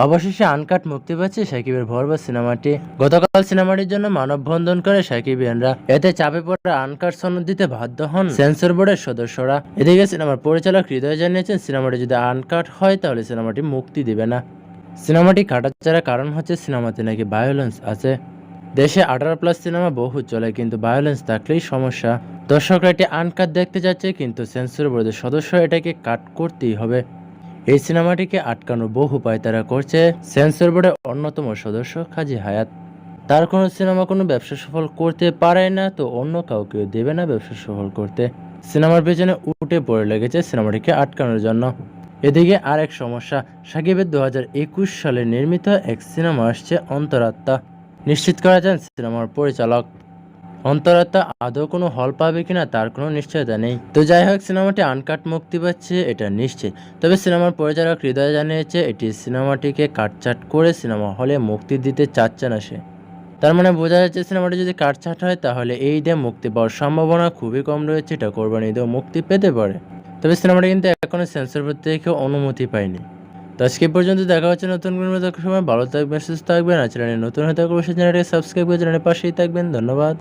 অবশেষে আনকাট মুক্তি পাচ্ছে সাকিবের ভরবা সিনেমাটি। গতকাল সিনেমাটির জন্য মানববন্ধন করে সাকিবিয়ানরা। এতে চাপে পড়ে আনকাট সনদ দিতে বাধ্য হন সেন্সর বোর্ডের সদস্যরা। এদিকে সিনেমার পরিচালক হৃদয় জানিয়েছেন, সিনেমাটি যদি আনকাট হয় তাহলে সিনেমাটি মুক্তি দিবে না। সিনেমাটি কাটাচ্ছাড়ার কারণ হচ্ছে সিনেমাতে নাকি ভায়োলেন্স আছে। দেশে আঠারো প্লাস সিনেমা বহু চলে, কিন্তু ভায়োলেন্স থাকলেই সমস্যা। দর্শকরা এটি আনকাট দেখতে যাচ্ছে, কিন্তু সেন্সর বোর্ডের সদস্য এটাকে কাট করতেই হবে। এই সিনেমাটিকে আটকানোর বহু উপায় তারা করছে সেন্সর বোর্ডের অন্যতম সদস্য কাজী হায়াত। তার কোনো সিনেমা কোনো ব্যবসা সফল করতে পারে না, তো অন্য কাউকেও দেবে না ব্যবসা সফল করতে। সিনেমার পেছনে উঠে পড়ে লেগেছে সিনেমাটিকে আটকানোর জন্য। এদিকে আরেক সমস্যা, সাকিবের দু সালে নির্মিত এক সিনেমা আসছে অন্তরাত্মা। নিশ্চিত করা যান সিনেমার পরিচালক। অন্তরাত্মা আদৌ কোনো হল পাবে কিনা তার কোনো নিশ্চয়তা নেই। তো যাই হোক, সিনেমাটি আনকাট মুক্তি পাচ্ছে, এটা নিশ্চিত। তবে সিনেমার পরিচালক হৃদয় জানিয়েছে, এটি সিনেমাটিকে কাটচাট করে সিনেমা হলে মুক্তি দিতে চাচ্ছে না সে। তার মানে বোঝা যাচ্ছে সিনেমাটি যদি কাটছাট হয়, তাহলে এই ঈদে মুক্তি পাওয়ার সম্ভাবনা খুবই কম রয়েছে, এটা কোরবানি ঈদেও মুক্তি পেতে পারে। তবে সিনেমাটি কিন্তু এখনও সেন্সর বোর্ড থেকে অনুমতি পায়নি। তো আজকে পর্যন্ত দেখা হচ্ছে নতুন কোনো সময়। ভালো থাকবেন, সুস্থ থাকবেন, আর চ্যানেলে নতুন হতে অবশ্যই চ্যানেলটি সাবস্ক্রাইব করে চ্যানেলের পাশেই থাকবেন। ধন্যবাদ।